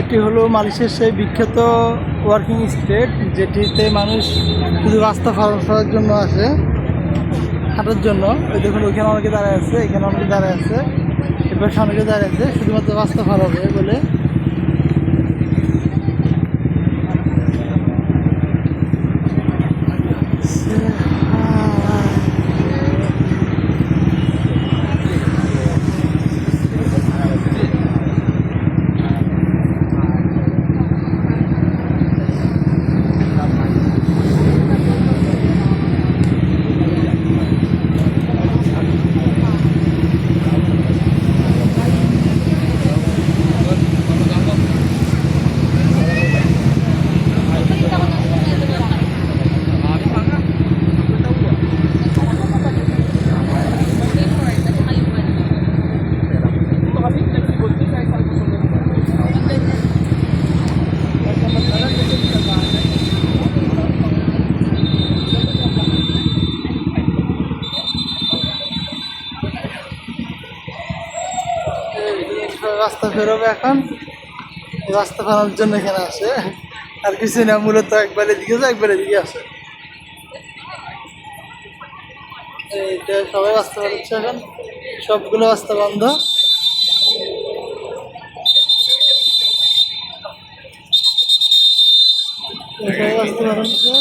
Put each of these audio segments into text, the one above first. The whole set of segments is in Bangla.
এটি হলো মালয়েশিয়ার সেই বিখ্যাত ওয়ার্কিং স্টেট যেটিতে মানুষ শুধু রাস্তা করার জন্য আসে, হাঁটার জন্য। ওই দেখুন, ওইখানে অনেকে দাঁড়ায় আছে, এখানে অনেকে দাঁড়ায় আছে এবার সামনে দাঁড়ায় আছে, শুধুমাত্র রাস্তা হবে বলে এই রাস্তা বেরোবে এখন। রাস্তা ফেরানোর জন্য এখানে আসে। আর কিছু না, মূলত একবার এদিকে যায় একবার এদিকে আসে। এইটা সবাই রাস্তা বেরোচ্ছে এখন। সবগুলো রাস্তা বন্ধ। রাস্তা বেরোচ্ছে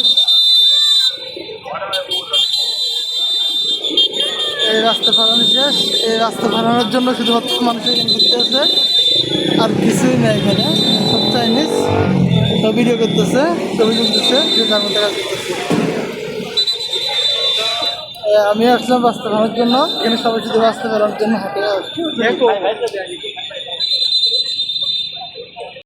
এই রাস্তা ফালানো শেষ। এই রাস্তা ফালানোর জন্য শুধুমাত্র মানুষ এখানে ঘুরতে আসে আর কিছুই নেই এখানে। সব চাইনিজ সব ভিডিও করতেছে, ছবি তুলতেছে, যে তার মধ্যে কাজ করতেছে। আমি আসলাম রাস্তা ফালানোর জন্য। এখানে সবাই শুধু রাস্তা ফেরানোর জন্য হাঁটে আসছে।